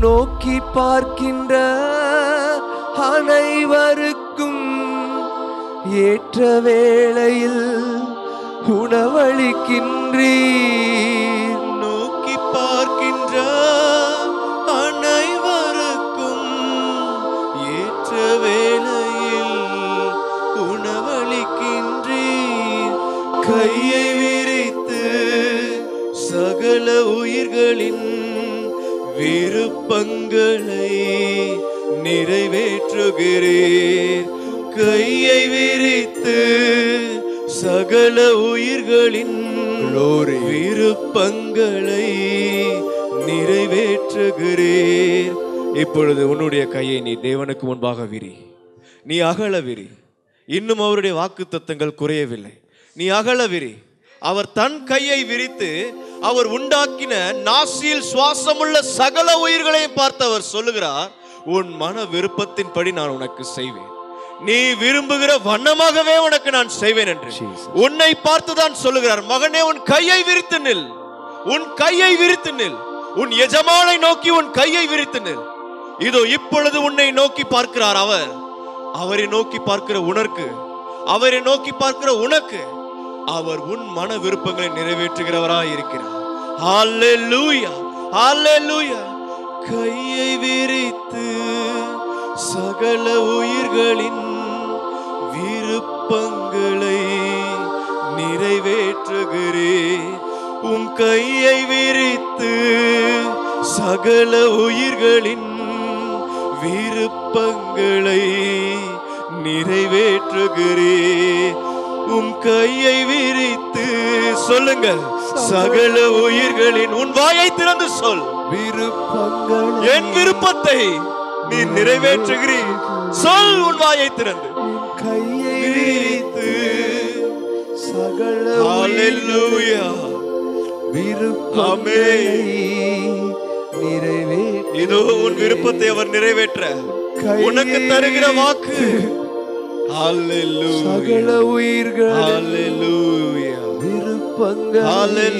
நோக்கி பார்க்கின்ற அனைவருக்கும் ஏற்ற வேளையில் உணவளிக்கின்றீர். நோக்கி பார்க்கின்ற அனைவருக்கும் ஏற்ற வேளையில் உணவளிக்கின்றீர். கையை விரித்து சகல உயிர்களின் விருப்பங்களை நிறைவேற்றுகிறீர். கையை விரித்து சகல உயிர்களின். விருப்பங்களை நிறைவேற்றுகிறீர். இப்பொழுது உன்னுடைய கையை நீ தேவனுக்கு முன்பாக விரி. நீ அகல விரி. இன்னும் அவருடைய வாக்கு தத்தங்கள் குறையவில்லை. நீ அகல விரி. அவர் தன் கையை விரித்து அவர் உண்டாக்கின நாசியில் சுவாசமுள்ள சகல உயிர்களையும் பார்த்து அவர் சொல்லுகிறார் உன் மன விருப்பத்தின்படி நான் உனக்கு செய்வேன். நீ விரும்புகிற வண்ணமாகவே உனக்கு நான் செய்வேன் என்று. உன்னை பார்த்துதான் சொல்லுகிறார் மகனே உன் கையை விரித்து நில். உன் கையை விரித்து நில். உன் எஜமானை நோக்கி உன் கையை விரித்து நில். இதோ இப்பொழுது உன்னை நோக்கி பார்க்கிறார் அவர். அவரை நோக்கி பார்க்கிற உனக்கு அவரை நோக்கி பார்க்கிற உனக்கு அவர் உன் மன விருப்பங்களை நிறைவேற்றுகிறவராய் இருக்கிறார். ஹalleluya ஹalleluya. கையை விரித்து சகல உயிர்களின் விருப்பங்களை நிறைவேற்றுகிறேன் உம் கையை விரித்து சகல உயிர்களின் விருப்பங்களை நிறைவேற்றுகிறேன் உம் கையை விரித்து சொல்லுங்க. சகல உயிர்களின் உன் வாயை திறந்து சொல். விருப்பங்கள் என் விருப்பத்தை நீ நிறைவேற்றுகிறீர். சொல் உன் வாயை திறந்து. கையை விரித்து சகல விருப்பங்களை நிறைவேற்ற. இதோ உன் விருப்பத்தை அவர் நிறைவேற்ற. உனக்கு தருகிற வாக்கு. சகல உயிர்கள் விருப்பங்கள்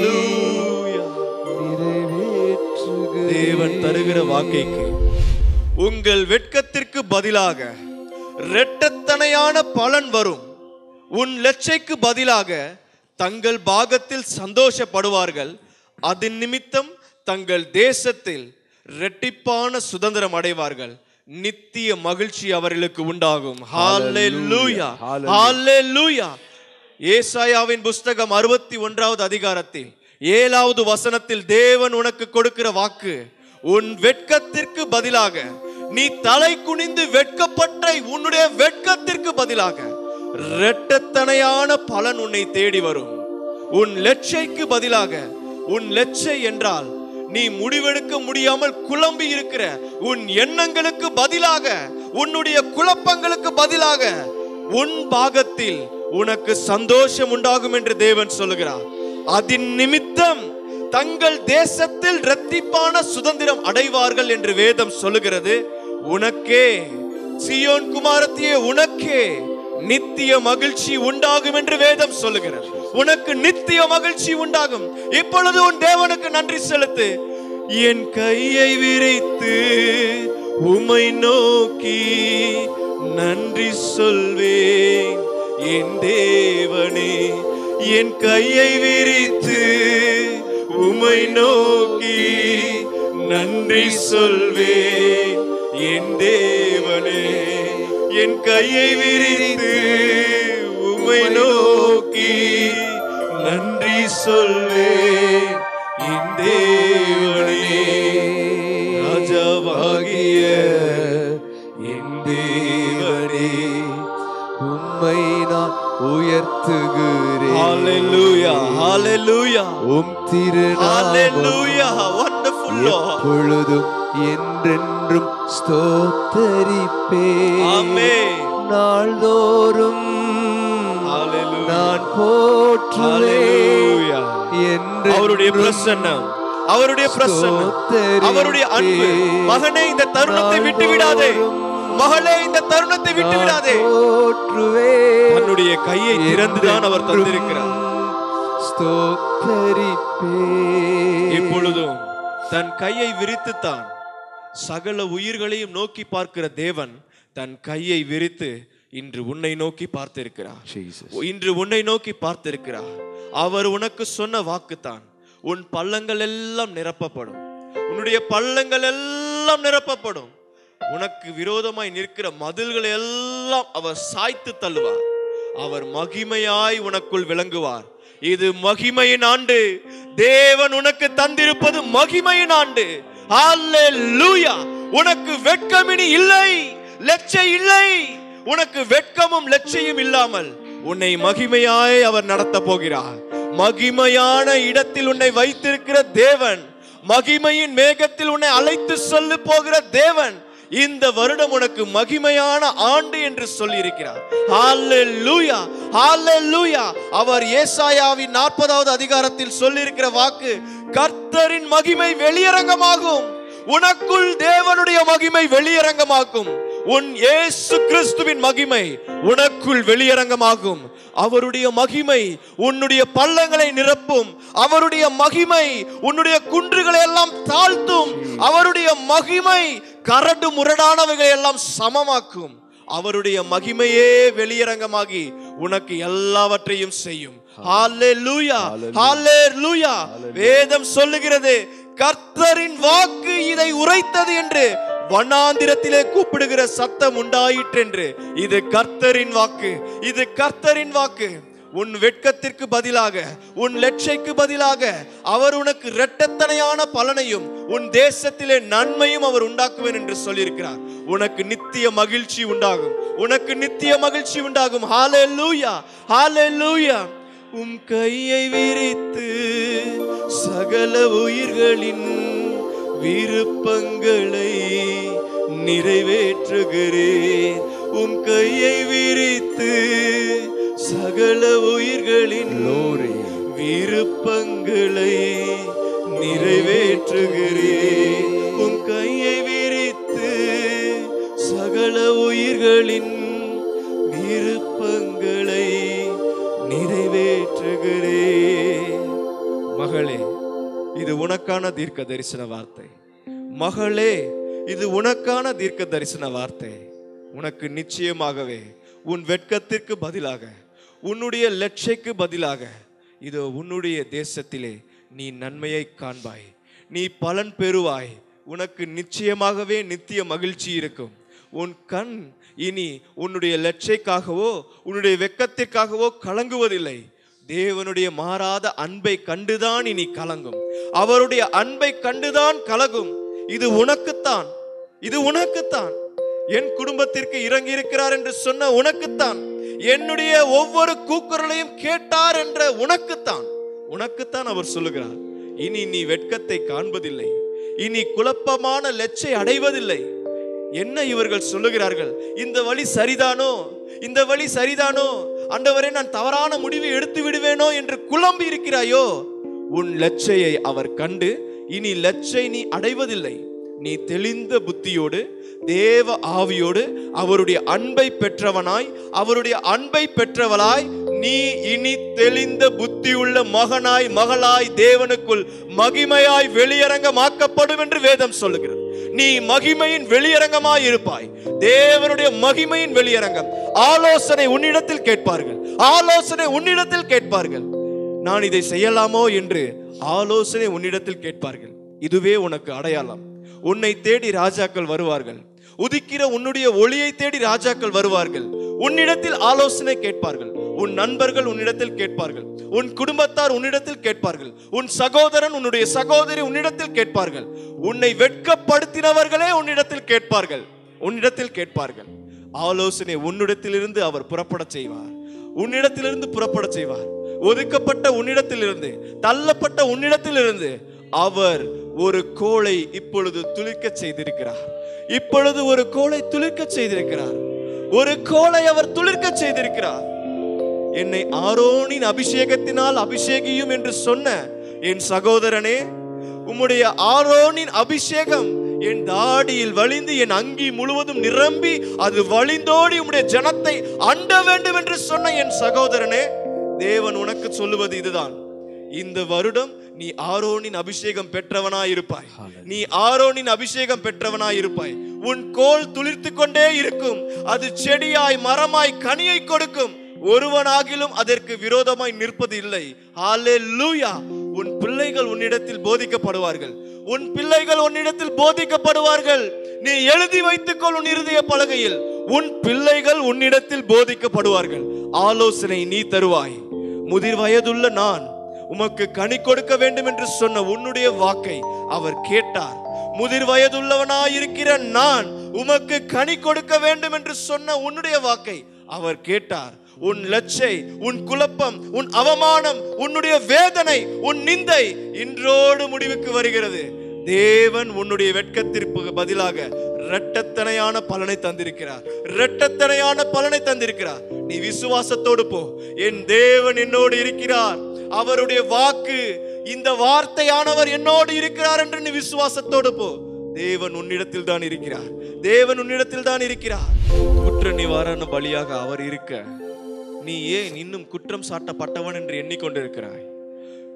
நிறைவேற்றுக தேவன் தருகிற வாக்கைக்கு உங்கள் வெட்கத்திற்கு பதிலாக இரட்டத்தனையான பலன் வரும். உன் லட்சைக்கு பதிலாக தங்கள் பாகத்தில் சந்தோஷப்படுவார்கள். அதன் நிமித்தம் தங்கள் தேசத்தில் இரட்டிப்பான சுதந்திரம் அடைவார்கள். நித்திய மகிழ்ச்சி அவர்களுக்கு உண்டாகும். ஏசாயாவின் புஸ்தகம் அறுபத்தி ஒன்றாவது அதிகாரத்தில் ஏழாவது வசனத்தில் தேவன் உனக்கு கொடுக்கிற வாக்கு உன் வெட்கத்திற்கு பதிலாக நீ தலை குனிந்து வெட்கப்பட்ட உன்னுடைய வெட்கத்திற்கு பதிலாக இரட்டத்தனையான பலன் உன்னை தேடி வரும். உன் லட்சைக்கு பதிலாக உன் லட்சை என்றால் நீ முடிவெடுக்க முடியாமல் குழம்பி இருக்கிற உன் எண்ணங்களுக்கு பதிலாக உன்னுடைய குழப்பங்களுக்கு பதிலாக உன் பாகத்தில் உனக்கு சந்தோஷம் உண்டாகும் என்று தேவன் சொல்லுகிறார். அதன் நிமித்தம் தங்கள் தேசத்தில் இரட்டிப்பான சுதந்திரம் அடைவார்கள் என்று வேதம் சொல்லுகிறது. உனக்கே சியோன் குமாரத்தியே உனக்கே நித்திய மகிழ்ச்சி உண்டாகும் என்று வேதம் சொல்லுகிறது. உனக்கு நித்திய மகிழ்ச்சி உண்டாகும். இப்பொழுது உன் தேவனுக்கு நன்றி செலுத்து. என் கையை விரித்து உமை நோக்கி நன்றி சொல்வேன். என் தேவனே என் கையை விரித்து உமை நோக்கி நன்றி சொல்வேன். என் தேவனே. என் கையை விரித்து உமை நோக்கி நன்றி சொல்வேன் என் தேவனே ராஜாவாகிய என் தேவனே உம்மை நான் உயர்த்துகிறேன். உம் திருநாமம். எப்பொழுதும் என்றென்றும் ஸ்தோத்தரிப்பே நாள்தோறும் நான் போற்றுவேன் என்று அவருடைய பிரசன்னம். அவருடைய பிரசன்னம். அவருடைய அன்பு. மகனே இந்த தருணத்தை விட்டு விடாதே மகளே இந்த தருணத்தை விட்டு விடாதே தன்னுடைய கையை திறந்துதான் அவர் தந்திருக்கிறார். ஸ்தோத்தரிப்பேன். இப்பொழுதும் தன் கையை விரித்துத்தான் சகல உயிர்களையும் நோக்கி பார்க்கிற தேவன் தன் கையை விரித்து இன்று உன்னை நோக்கி பார்த்திருக்கிறார். இன்று உன்னை நோக்கி பார்த்திருக்கிறார். அவர் உனக்கு சொன்ன வாக்குத்தான். உன் பள்ளங்கள் எல்லாம் நிரப்பப்படும். உன்னுடைய பள்ளங்கள் எல்லாம் நிரப்பப்படும். உனக்கு விரோதமாய் நிற்கிற மதில்களை எல்லாம் அவர் சாய்த்து தள்ளுவார். அவர் மகிமையாய் உனக்குள் விளங்குவார். இது மகிமையின் ஆண்டு. தேவன் உனக்கு தந்திருப்பது மகிமையின் ஆண்டு. உனக்கு வெட்கமினி இல்லை லட்சை இல்லை. உனக்கு வெட்கமும் லட்சியம் இல்லாமல் உன்னை மகிமையாய் அவர் நடத்த போகிறார். மகிமையான இடத்தில் உன்னை வைத்திருக்கிற தேவன் மகிமையின் மேகத்தில் உன்னை அழைத்து சொல்லு போகிற தேவன் இந்த வருடம் உனக்கு மகிமையான ஆண்டு என்று சொல்லியிருக்கிறார். ஹalleluya ஹalleluya அவர் ஏசாயாவின் நாற்பதாவது அதிகாரத்தில் சொல்லியிருக்கிற வாக்கு கர்த்தரின் மகிமை வெளியரங்கமாகும். உனக்குள் தேவனுடைய மகிமை வெளியரங்கமாக்கும் உன் இயேசு கிறிஸ்துவின் மகிமை உனக்குள் வெளியரங்கமாகும். அவருடைய மகிமை உன்னுடைய பள்ளங்களை நிரப்பும். அவருடைய மகிமை உன்னுடைய குன்றுகளை எல்லாம் தாழ்த்தும். அவருடைய மகிமை கரடு முரடானவைகளை எல்லாம் சமமாக்கும். அவருடைய மகிமையே வெளியரங்கமாகி உனக்கு எல்லாவற்றையும் செய்யும். வேதம் சொல்லுகிறது கர்த்தரின் வாக்கு இதை உரைத்தது என்று வண்ணாந்திரத்திலே கூப்பிடுகிற சத்தம் உண்டாயிற்றென்று. இது கர்த்தரின் வாக்கு. இது கர்த்தரின் வாக்கு. உன் வெட்கத்திற்கு பதிலாக உன் லட்சைக்கு பதிலாக அவர் உனக்கு இரட்டத்தனையான பலனையும் உன் தேசத்திலே நன்மையும் அவர் உண்டாக்குவேன் என்று சொல்லியிருக்கிறார். உனக்கு நித்திய மகிழ்ச்சி உண்டாகும். உனக்கு நித்திய மகிழ்ச்சி உண்டாகும். ஹalleluya ஹalleluya உம் கையை விரித்து சகல உயிர்களின் விருப்பங்களை நிறைவேற்றுகிறேன். உம் கையை விரித்து சகல உயிர்களின் விருப்பங்களை நிறைவேற்றுகிறேன். உம் கையை விரித்து சகல உயிர்களின் விருப்பங்களை நிறைவேற்றுகிறேன். மகளே இது உனக்கான தீர்க்க தரிசன வார்த்தை. மகளே இது உனக்கான தீர்க்க தரிசன வார்த்தை. உனக்கு நிச்சயமாகவே உன் வெட்கத்திற்கு பதிலாக உன்னுடைய லட்சைக்கு பதிலாக இதோ உன்னுடைய தேசத்திலே நீ நன்மையை காண்பாய். நீ பலன் பெறுவாய். உனக்கு நிச்சயமாகவே நித்திய மகிழ்ச்சி இருக்கும். உன் கண் இனி உன்னுடைய லட்சைக்காகவோ உன்னுடைய வெட்கத்திற்காகவோ கலங்குவதில்லை. தேவனுடைய மாறாத அன்பை கண்டுதான் இனி கலங்கும். அவருடைய அன்பை கண்டுதான் கலகும். இது உனக்குத்தான். இது உனக்குத்தான். என் குடும்பத்திற்கு இறங்கி இருக்கிறார் என்று சொன்ன உனக்குத்தான். என்னுடைய ஒவ்வொரு கூக்குரலையும் கேட்டார் என்ற உனக்குத்தான். உனக்குத்தான் அவர் சொல்லுகிறார். இனி நீ வெட்கத்தை காண்பதில்லை. இனி குழப்பமான லெச்சை அடைவதில்லை. என்ன இவர்கள் சொல்லுகிறார்கள்? இந்த வழி சரிதானோ? இந்த வழி சரிதானோ? அண்டவரே நான் தவறான முடிவு எடுத்து விடுவேனோ என்று குழம்பி இருக்கிறாயோ? உன் லட்சையை அவர் கண்டு இனி லட்சை நீ அடைவதில்லை. நீ தெளிந்த புத்தியோடு தேவ ஆவியோடு அவருடைய அன்பை பெற்றவனாய் அவருடைய அன்பை பெற்றவளாய் நீ இனி தெளிந்த புத்தியுள்ள மகனாய் மகளாய் தேவனுக்குள் மகிமையாய் வெளியரங்கமாக்கப்படும் என்று வேதம் சொல்லுகிறது. நீ மகிமையின் வெளியரங்கமாய் இருப்பாய். தேவனுடைய மகிமையின் வெளியரங்கம். ஆலோசனை உன்னிடத்தில் கேட்பார்கள். ஆலோசனை உன்னிடத்தில் கேட்பார்கள். நான் இதை செய்யலாமோ என்று ஆலோசனை உன்னிடத்தில் கேட்பார்கள். இதுவே உனக்கு அடையாளம். உன்னை தேடி ராஜாக்கள் வருவார்கள். உதிக்கிற உன்னுடைய ஒளியை தேடி ராஜாக்கள் வருவார்கள். உன்னிடத்தில் ஆலோசனை கேட்பார்கள். உன் நண்பர்கள் உன்னிடத்தில் கேட்பார்கள். உன் குடும்பத்தார் உன்னிடத்தில் கேட்பார்கள். உன் சகோதரன் உன்னுடைய சகோதரி உன்னிடத்தில் கேட்பார்கள். உன்னை வெட்கப்படுத்தினவர்களே உன்னிடத்தில் கேட்பார்கள். உன்னிடத்தில் கேட்பார்கள். ஆலோசனை உன்னிடத்திலிருந்து அவர் புறப்படச் செய்வார். உன்னிடத்திலிருந்து புறப்படச் செய்வார். ஒதுக்கப்பட்ட உன்னிடத்திலிருந்து தள்ளப்பட்ட உன்னிடத்திலிருந்து அவர் ஒரு கோளை இப்பொழுது துளிர்க்க செய்திருக்கிறார். இப்பொழுது ஒரு கோளை துளிர்க்க செய்திருக்கிறார். ஒரு கோளை அவர் துளிர்க்க செய்திருக்கிறார். என்னை ஆரோனின் அபிஷேகத்தினால் அபிஷேகியும் என்று சொன்ன என் சகோதரனே உம்முடைய ஆரோனின் அபிஷேகம் என் தாடியில் வழிந்து என் அங்கி முழுவதும் நிரம்பி அது வழிந்தோடி உம்முடைய ஜனத்தை அண்ட வேண்டும் என்று சொன்ன என் சகோதரனே தேவன் உனக்கு சொல்லுவது இதுதான். இந்த வருடம் நீ ஆரோனின் அபிஷேகம் பெற்றவனாய் இருப்பாய் நீ ஆரோனின் அபிஷேகம் பெற்றவனாய் இருப்பாய் உன் கோல் துளிர்த்து கொண்டே இருக்கும். அது செடியாய் மரமாய் கனியை கொடுக்கும். ஒருவனாகிலும் அதற்கு விரோதமாய் நிற்பது இல்லை. லூயா உன் பிள்ளைகள் உன்னிடத்தில் போதிக்கப்படுவார்கள். உன் பிள்ளைகள் உன்னிடத்தில் போதிக்கப்படுவார்கள். நீ எழுதி வைத்துக்கொள் உன் இருதய பலகையில். உன் பிள்ளைகள் உன்னிடத்தில் போதிக்கப்படுவார்கள். ஆலோசனை நீ தருவாய். முதிர் வயதுள்ள நான் உமக்கு கனி கொடுக்க வேண்டும் என்று சொன்ன உன்னுடைய வாக்கை அவர் கேட்டார். முதிர் வயதுள்ளவனாயிருக்கிற நான் உமக்கு கனி கொடுக்க வேண்டும் என்று சொன்ன உன்னுடைய வாக்கை அவர் கேட்டார். உன் லட்சை உன் குழப்பம் உன் அவமானம் உன்னுடைய வேதனை உன் நிந்தை இன்றோடு முடிவுக்கு வருகிறது. தேவன் உன்னுடைய வெட்கத்திற்கு பதிலாக இரட்டத்தனையான பலனை தந்திருக்கிறார். இரட்டத்தனையான பலனை தந்திருக்கிறார். நீ விசுவாசத்தோடு போ. என் தேவன் என்னோடு இருக்கிறார். அவருடைய வாக்கு இந்த வார்த்தையானவர் என்னோடு இருக்கிறார் என்று நீ விசுவாசத்தோடு போ. தேவன் உன்னிடத்தில் தான் இருக்கிறார். தேவன் உன்னிடத்தில் தான் இருக்கிறார். குற்ற நிவாரண பலியாக அவர் இருக்க நீ ஏன் இன்னும் குற்றம் சாட்டப்பட்டவன் என்று எண்ணிக்கொண்டிருக்கிறாய்.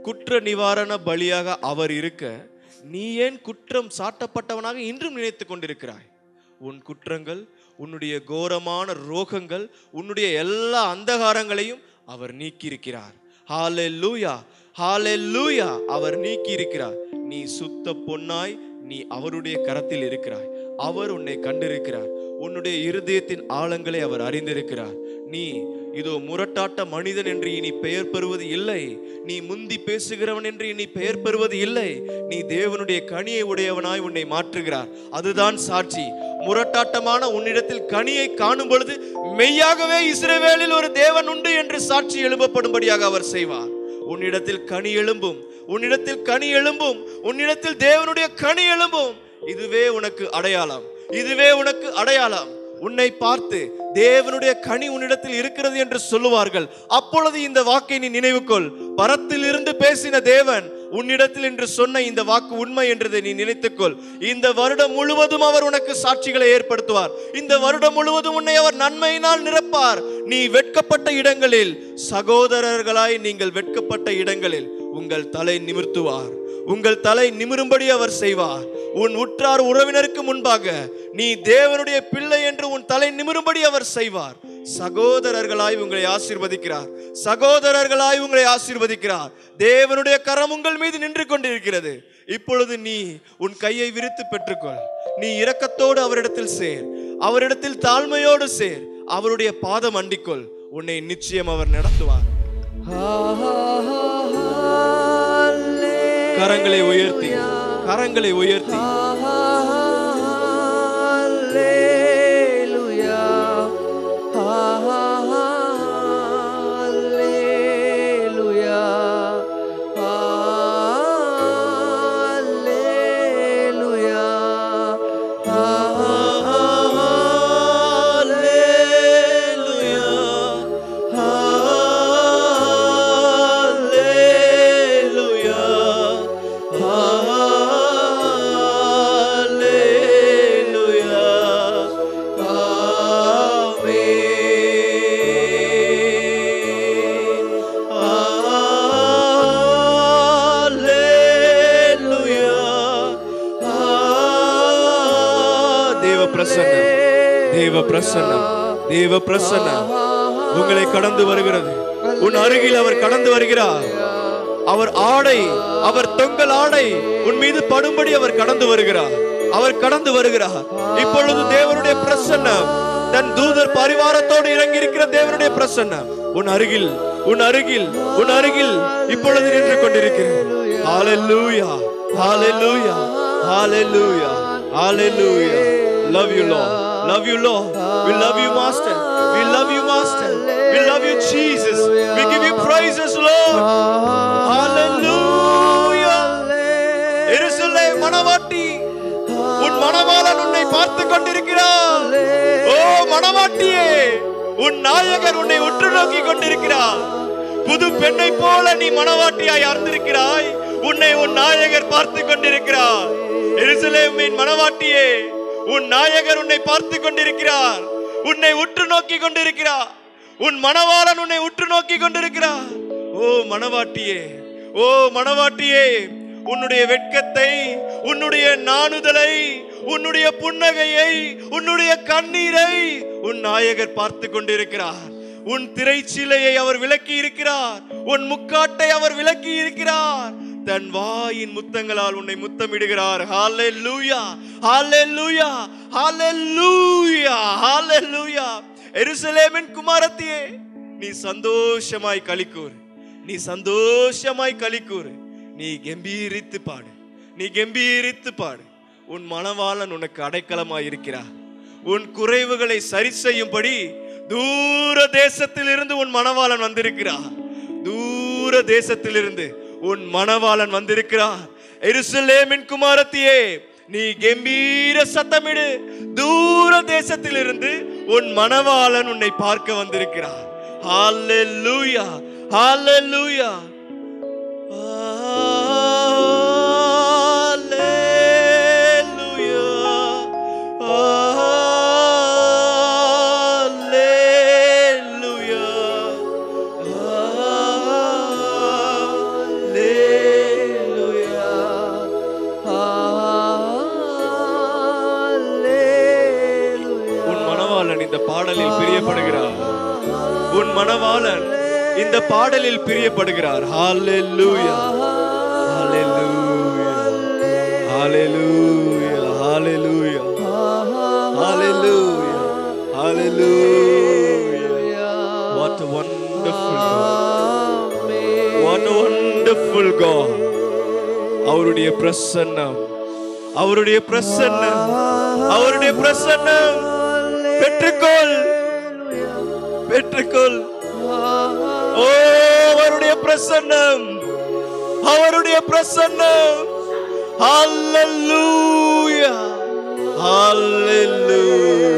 குற்ற நிவாரண பலியாக அவர் இருக்க நீ ஏன் குற்றம் சாட்டப்பட்டவனாக இன்றும் நினைத்துக் கொண்டிருக்கிறாய்? உன் குற்றங்கள் உன்னுடைய கோரமான ரோகங்கள் உன்னுடைய எல்லா அந்தகாரங்களையும் அவர் நீக்கியிருக்கிறார். ஹalleluya ஹalleluya அவர் நீக்கியிருக்கிறார். நீ சுத்த பொன்னாய் நீ அவருடைய கரத்தில் இருக்கிறாய். அவர் உன்னை கண்டிருக்கிறார். உன்னுடைய இருதயத்தின் ஆழங்களை அவர் அறிந்திருக்கிறார். நீ இதோ முரட்டாட்ட மனிதன் என்று இனி பெயர் பெறுவது இல்லை. நீ முந்தி பேசுகிறவன் என்று இனி பெயர் பெறுவது இல்லை. நீ தேவனுடைய கனியை உடையவனாய் உன்னை மாற்றுகிறார். அதுதான் சாட்சி. முரட்டாட்டமான உன்னிடத்தில் கனியை காணும் பொழுது மெய்யாகவே இஸ்ரேவேலில் ஒரு தேவன் உண்டு என்று சாட்சி எழுப்பப்படும்படியாக அவர் செய்வார். உன்னிடத்தில் கனி எழும்பும். உன்னிடத்தில் கனி எழும்பும். உன்னிடத்தில் தேவனுடைய கனி எழும்பும். இதுவே உனக்கு அடையாளம். இதுவே உனக்கு அடையாளம். உன்னை பார்த்து தேவனுடைய கனி உன்னிடத்தில் இருக்கிறது என்று சொல்லுவார்கள். அப்பொழுது இந்த வாக்கை நீ நினைவுக்கொள் பரத்தில் இருந்து பேசின தேவன் உன்னிடத்தில் என்று சொன்ன இந்த வாக்கு உண்மை என்றதை நீ நினைத்துக்கொள். இந்த வருடம் முழுவதும் அவர் உனக்கு சாட்சிகளை ஏற்படுத்துவார். இந்த வருடம் முழுவதும் உன்னை அவர் நன்மையினால் நிரப்பார். நீ வெட்கப்பட்ட இடங்களில் சகோதரர்களாய் நீங்கள் வெட்கப்பட்ட இடங்களில் உங்கள் தலை நிமிர்த்துவார். உங்கள் தலை நிமிரும்படி அவர் செய்வார். உன் உற்றார் உறவினருக்கு முன்பாக நீ தேவனுடைய பிள்ளை என்று உன் தலை நிமிரும்படி அவர் செய்வார். சகோதரர்களாய் உங்களை ஆசீர்வதிக்கிறார். சகோதரர்களாய் உங்களை ஆசீர்வதிக்கிறார். தேவனுடைய கரம் உங்கள் மீது நின்று கொண்டிருக்கிறது. இப்பொழுது நீ உன் கையை விரித்து பெற்றுக்கொள். நீ இரக்கத்தோடு அவரிடத்தில் சேர். அவரிடத்தில் தாழ்மையோடு சேர். அவருடைய பாதம் அண்டிக்கொள். உன்னை நிச்சயம் அவர் நடத்துவார். கரங்களை உயர்த்தி. கரங்களை உயர்த்தி. தொங்கல் ஆடை உன் மீது படும்படி அவர் கடந்து வருகிறார் அவர் கடந்து வருகிறார் இப்பொழுது தேவனுடைய பிரசன்னம் தன் தூதர் பரிவாரத்தோடு இறங்கி இருக்கிற தேவனுடைய பிரசன்னம் உன் அருகில் உன் அருகில் உன் அருகில் இப்பொழுது நின்று கொண்டிருக்கிறது ஹalleluya ஹalleluya ஹalleluya ஹalleluya love you lord love you lord we love you master we love you master we love you jesus we give you praises lord hallelujah மனவாட்டி. உன் மணவாளன் உன்னை பார்த்து கொண்டிருக்கிறார் ஓ மனவாட்டியே உன் நாயகர் உன்னை உற்று நோக்கி கொண்டிருக்கிறார். புது பெண்ணை போல நீ மனவாட்டியாய் அர்ந்திருக்கிறாய் உன்னை உன் நாயகர் பார்த்து கொண்டிருக்கிறார். எருசலேமின் மனவாட்டியே உன் நாயகர் உன்னை பார்த்து கொண்டிருக்கிறார். உன்னை உற்று நோக்கி கொண்டிருக்கிறார். உன் மணவாளன் உன்னை உற்று நோக்கி கொண்டிருக்கிறார். ஓ மணவாட்டியே ஓ மணவாட்டியே உன்னுடைய வெட்கத்தை உன்னுடைய நாணுதலை உன்னுடைய புன்னகையை உன்னுடைய கண்ணீரை உன் நாயகர் பார்த்து கொண்டிருக்கிறார். உன் திரைச்சீலையை அவர் விலக்கி இருக்கிறார். உன் முக்காட்டை அவர் விலக்கி இருக்கிறார். தன் வாயின் முத்தங்களால் உன்னை முத்தமிடுகிறார். ஹalleluya ஹalleluya ஹalleluya ஹalleluya எருசலேமின் குமாரத்தியே நீ சந்தோஷமாய் கழிக்கூறு நீ சந்தோஷமாய் கழிக்கூறு நீ கம்பீரித்து பாடு. நீ கம்பீரித்து பாடு. உன் மனவாளன் உனக்கு அடைக்கலமாய் இருக்கிறார். உன் குறைவுகளை சரி செய்யும்படி தூர தேசத்திலிருந்து உன் மணவாளன் வந்திருக்கிறார். தூர தேசத்திலிருந்து உன் மணவாளன் வந்திருக்கிறார். எருசலேமின் குமாரத்தியே நீ கம்பீர சத்தமிடு. தூர தேசத்திலிருந்து உன் மணவாளன் உன்னை பார்க்க வந்திருக்கிறார். ஹalleluya ஹalleluya மணவாளன் இந்த பாடலில் பிரியப்படுகிறார் ஹalleluya ஹalleluya ஹalleluya ஹalleluya ஹalleluya ஹalleluya what a wonderful god what a wonderful god அவருடைய பிரசன்னம் அவருடைய பிரசன்னம் அவருடைய பிரசன்னம் பெற்றுக்கொள் பெற்றுக்கொள் ஓ அவருடைய பிரசன்னம் அவருடைய பிரசன்னம் ஹalleluya ஹalleluya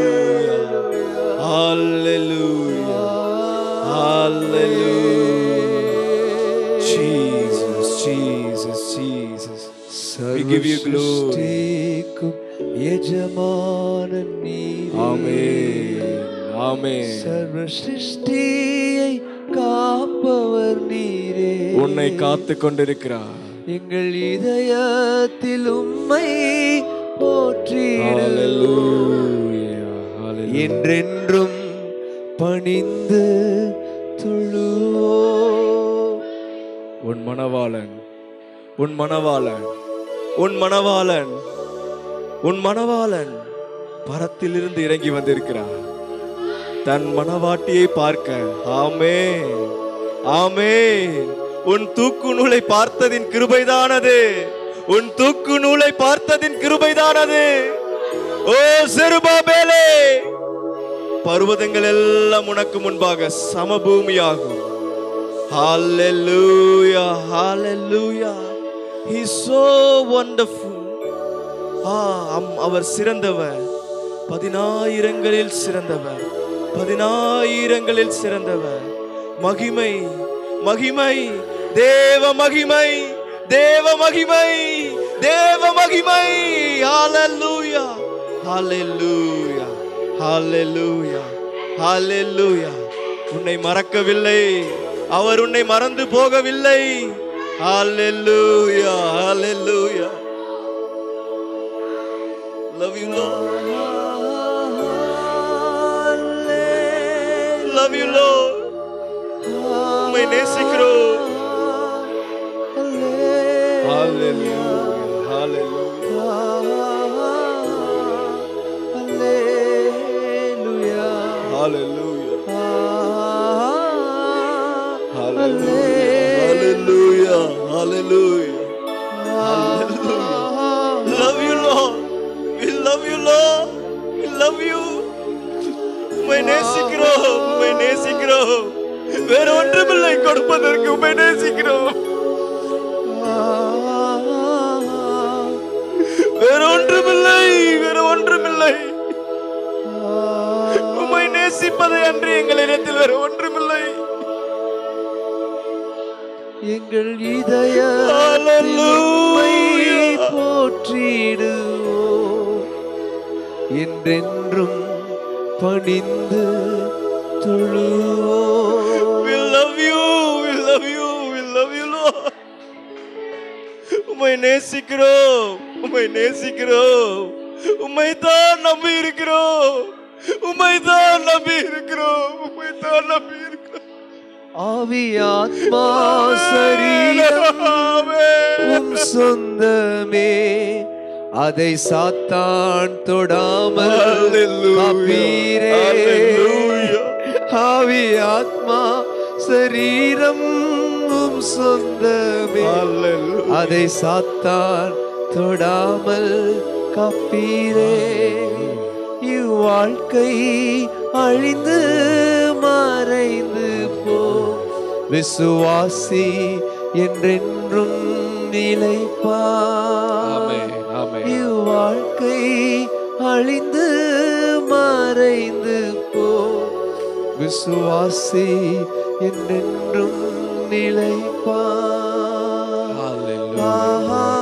ஹalleluya ஹalleluya Jesus Jesus Jesus we give you glory சர்வசிருஷ்டிக்கும் எஜமானன் நீரே. ஆமென் ஆமென் உன்னை காத்து கொண்டிருக்கிறார் எங்கள் இதயத்தில் உம்மை. Hallelujah. என்றென்றும் பணிந்து தொழுவோம் உன் மணவாளன் உன் மணவாளன் உன் மணவாளன் உன் மணவாளன் பரத்திலிருந்து இறங்கி வந்திருக்கிறார் தன் மணவாட்டியை பார்க்க ஆமே ஆமே உன் தூக்கு நூலை பார்த்ததின் கிருபைதானது. உன் தூக்கு நூலை பார்த்ததின் கிருபைதானது. ஓ செருபாபேலே பர்வதங்கள் எல்லாம் உனக்கு முன்பாக சமபூமியாகும். Hallelujah, hallelujah. He's so wonderful. ஆ, அம்- அவர் சிறந்தவர். பதினாயிரங்களில் சிறந்தவர். பதினாயிரங்களில் சிறந்தவர். மகிமை மகிமை. தேவ மகிமை தேவ மகிமை தேவ மகிமை ஹalleluya ஹalleluya ஹalleluya ஹalleluya உன்னை மறக்கவில்லை அவர் உன்னை மறந்து போகவில்லை ஹalleluya ஹalleluya love you lord love you lord உம்மை நேசிக்கிறோம் ஹalleluya ஹalleluya ஹalleluya hallelujah hallelujah love you lord we love you lord we love you உம்மை நேசிக்கிறோம் உம்மை நேசிக்கிறோம் வேற ஒன்றுமில்லை கொடுப்பதற்கு உம்மை நேசிக்கிறோம் நேசிப்பதை அன்று எங்களிடத்தில் வேற ஒன்றுமில்லை. எங்கள் இதய. போற்றிடுவோம். என்றென்றும் பணிந்து you, we love you, we love you, Lord. நேசிக்கிறோம் உம்மை நேசிக்கிறோம் உம்மை தான் நம்பி இருக்கிறோம் உம்மை தான் நம்பி இருக்கிறோம் உம்மை தான் நம்பி இருக்கிறோம். ஆவியாத்மா சரீரம் உம் சொந்தமே அதை சாத்தான் தொடாமல். ஆவி ஆத்மா சரீரம் உம் சொந்தமே அதை சாத்தான் தொடாமல் காப்பீரே இவ்வாழ்க்கை அழிந்து மறைந்து போ. விசுவாசி என்றென்றும் நிலைப்பா. இவ்வாழ்க்கை அழிந்து மறைந்து போ. விசுவாசி என்றென்றும் நிலைப்பா. Love